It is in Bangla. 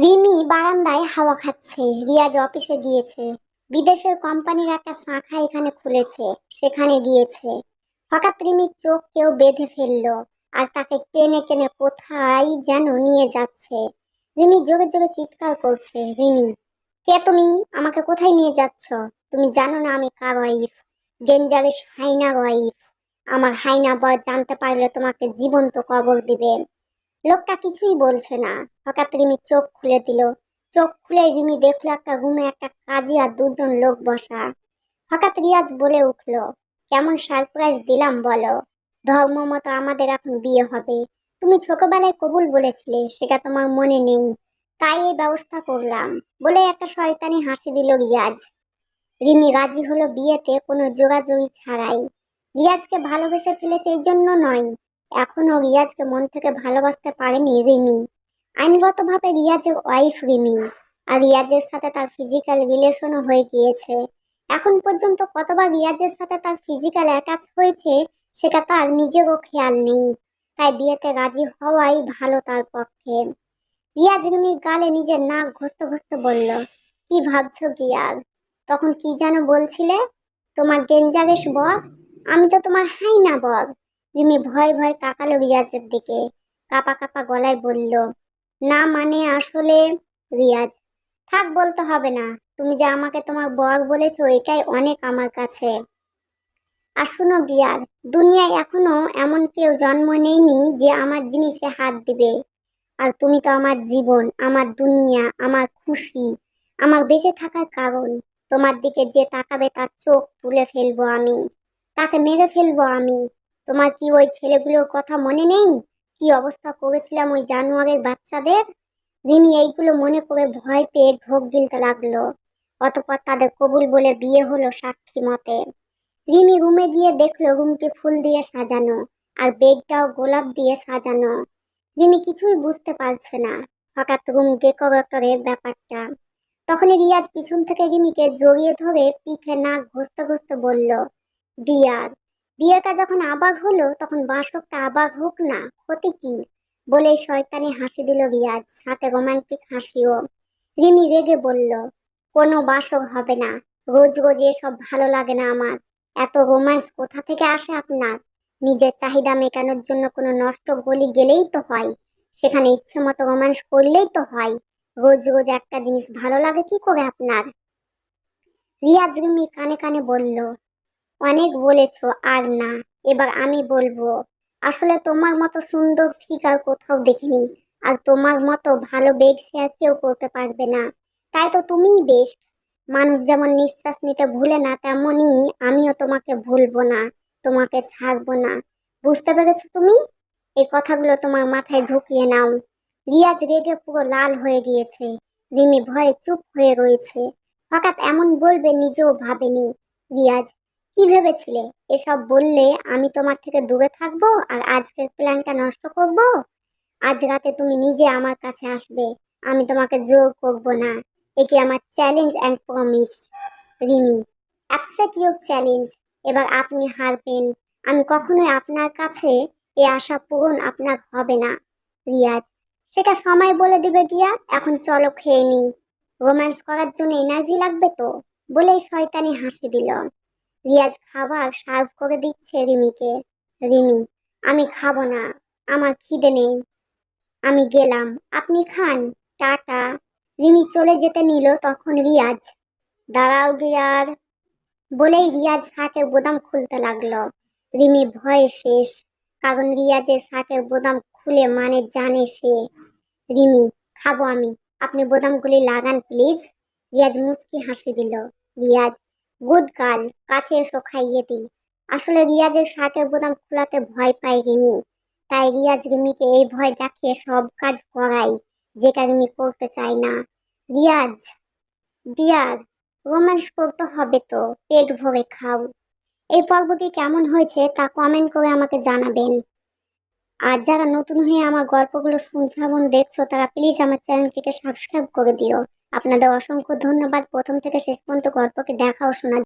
রিমি বারান্দায় হাওয়া খাচ্ছে। রিয়াজ অফিসে গিয়েছে। বিদেশের কোম্পানির একটা শাখা এখানে খুলেছে। সেখানে গিয়েছে। হঠাৎ রিমির চোখ কেউ বেঁধে ফেলল আর তাকে টেনে টেনে কোথায় যেন নিয়ে যাচ্ছে। রিমি জোরে জোরে চিৎকার করছে, রিমি, কে তুমি? আমাকে কোথায় নিয়ে যাচ্ছ? তুমি জানো না আমি কার ওয়াইফ? ডেঞ্জারেস হাইনার ওয়াইফ। আমার হাইনা বর জানতে পারলে তোমাকে জীবন্ত কবর দিবে। লোকটা কিছুই বলছে না। হঠাৎ রিমি চোখ খুলে দিল। চোখ খুলে রিমি দেখল একটা রুমে একটা কাজী আর দুজন লোক বসা। হঠাৎ রিয়াজ বলে উঠল, কেমন সারপ্রাইজ দিলাম বলো। ধর্ম মতো আমাদের এখন বিয়ে হবে। তুমি ছোটবেলায় কবুল বলেছিলে, সেটা তোমার মনে নেই। তাই এই ব্যবস্থা করলাম। বলে একটা শয়তানি হাসি দিল রিয়াজ। রিমি রাজি হলো বিয়েতে, কোনো যোগাযোগই ছাড়াই। রিয়াজকে ভালোবেসে ফেলেছে এই জন্য নয় এখনও রিয়াজকে মন থেকে ভালোবাসতে পারেনি রিমি। আইনগতভাবে রিয়াজের ওয়াইফ রিমি। আর রিয়াজের সাথে তার ফিজিক্যাল রিলেশনও হয়ে গিয়েছে। এখন পর্যন্ত কতবার রিয়াজের সাথে তার ফিজিক্যাল অ্যাটাচ হয়েছে, সেটা তার নিজেরও খেয়াল নেই। তাই বিয়েতে রাজি হওয়াই ভালো তার পক্ষে। রিয়াজ রিমির গালে নিজের নাক ঘষতে ঘষতে বলল, কি ভাবছ আর তখন কি যেন বলছিলে, তোমার ডেঞ্জারেস বর? আমি তো তোমার হাই না বর। রিমি ভয় ভয় তাকালো রিয়াজের দিকে। কাপা কাপা গলায় বলল, না মানে আসলে রিয়াজ, থাক বলতে হবে না। তুমি যে আমাকে তোমার বর বলেছ, এটাই অনেক আমার কাছে। আর শুনো দিয়ার দুনিয়ায় এখনও এমন কেউ জন্ম নেয়নি যে আমার জিনিসে হাত দিবে। আর তুমি তো আমার জীবন, আমার দুনিয়া, আমার খুশি, আমার বেঁচে থাকার কারণ। তোমার দিকে যে তাকাবে তার চোখ তুলে ফেলব আমি, তাকে মেরে ফেলব আমি। তোমার কি ওই ছেলেগুলোর কথা মনে নেই? কি অবস্থা করেছিলাম ওই জানুয়ারের বাচ্চাদের? রিমি এইগুলো মনে করে ভয় পেয়ে ঢোক গিলতে লাগল। অতপর তাদের কবুল বলে বিয়ে হলো সাক্ষী মতে। রিমি রুমে গিয়ে দেখল রুমটি ফুল দিয়ে সাজানো আর বেগটাও গোলাপ দিয়ে সাজানো। রিমি কিছুই বুঝতে পারছে না। হঠাৎ রুম ডেকোরেটরের ব্যাপারটা। তখনই রিয়াজ পিছন থেকে রিমিকে জড়িয়ে ধরে পিঠে নাক ঘষতে ঘষতে বলল, ডিয়ার বিয়েটা যখন আবার হলো, তখন বাসকটা আবার হোক না, ক্ষতি কি? বলে শয়তানি হাসি দিল রিয়াজ সাথে রোমান্টিক হাসিও। রিমি রেগে বলল, কোনো বাসক হবে না, রোজ রোজ এসব ভালো লাগে না আমার। এত রোম্যান্স কোথা থেকে আসে আপনার? নিজের চাহিদা মেটানোর জন্য কোনো নষ্ট গলি গেলেই তো হয়। সেখানে ইচ্ছে মতো রোম্যান্স করলেই তো হয়। রোজ রোজ একটা জিনিস ভালো লাগে কি করে আপনার? রিয়াজ রিমি কানে কানে বলল অনেক বলেছ, আর না, এবার আমি বলব। আসলে তোমার মতো সুন্দর ফিগার কোথাও দেখিনি, আর তোমার মতো ভালো বেগ শেয়ার কেউ করতে পারবে না। তাই তো তুমিই বেস্ট মানুষ যেমন নিঃশ্বাস নিতে ভুলে না তেমনই আমিও তোমাকে ভুলবো না, তোমাকে ছাড়বো না। বুঝতে পেরেছ তুমি? এই কথাগুলো তোমার মাথায় ঢুকিয়ে নাও। রিয়াজ রেগে পুরো লাল হয়ে গিয়েছে। রিমি ভয়ে চুপ হয়ে রয়েছে। হঠাৎ এমন বলবে নিজেও ভাবেনি। রিয়াজ কি ভেবেছিলে? এসব বললে আমি তোমার থেকে দূরে থাকব আর আজকের প্ল্যানটা নষ্ট করব? আজ রাতে তুমি নিজে আমার কাছে আসবে। আমি তোমাকে জোর করব না। এটি আমার challenge and promise Rimi. Accept your challenge এবার আপনি হারবেন। আমি কখনোই আপনার কাছে এ আশা পূরণ আপনার হবে না, রিয়াজ। সেটা সময় বলে দেবে, গিয়া। এখন চলো খেয়ে নি রোম্যান্স করার জন্য এনার্জি লাগবে তো? বলেই শয়তানি হাসি দিল। রিয়াজ খাবার সার্ভ করে দিচ্ছে রিমিকে। রিমি, আমি খাব না, আমার খিদে নেই। আমি গেলাম, আপনি খান, টাটা। রিমি চলে যেতে নিল তখন রিয়াজ। দাঁড়াও গিয়ার, বলেই রিয়াজ শার্টের বোতাম খুলতে লাগল। রিমি ভয়ে শেষ, কারণ রিয়াজের শার্টের বোতাম খুলে মানে জানে সে। রিমি, খাব আমি, আপনি বোদামগুলি লাগান প্লিজ। রিয়াজ মুচকি হাসি দিল। রিয়াজ গুড গার্ল কাছে এসো খাইয়ে দিই। আসলে রিয়াজের শার্টের বোতাম খোলাতে ভয় পায় রিমি। তাই রিয়াজ রিমিকে এই ভয় দেখিয়ে সব কাজ করাই, যেটা রিমি করতে চায় না। রিয়াজ ডিয়ার রোম্যান্স করতে হবে তো, পেট ভরে খাও। এই পর্বটি কেমন হয়েছে তা কমেন্ট করে আমাকে জানাবেন। আর যারা নতুন হয়ে আমার গল্পগুলো শুনছো এবং দেখছ, তারা প্লিজ আমার চ্যানেলটিকে সাবস্ক্রাইব করে দিও। আপনাদের অসংখ্য ধন্যবাদ। প্রথম থেকে শেষ পর্যন্ত গল্পকে দেখা ও শোনার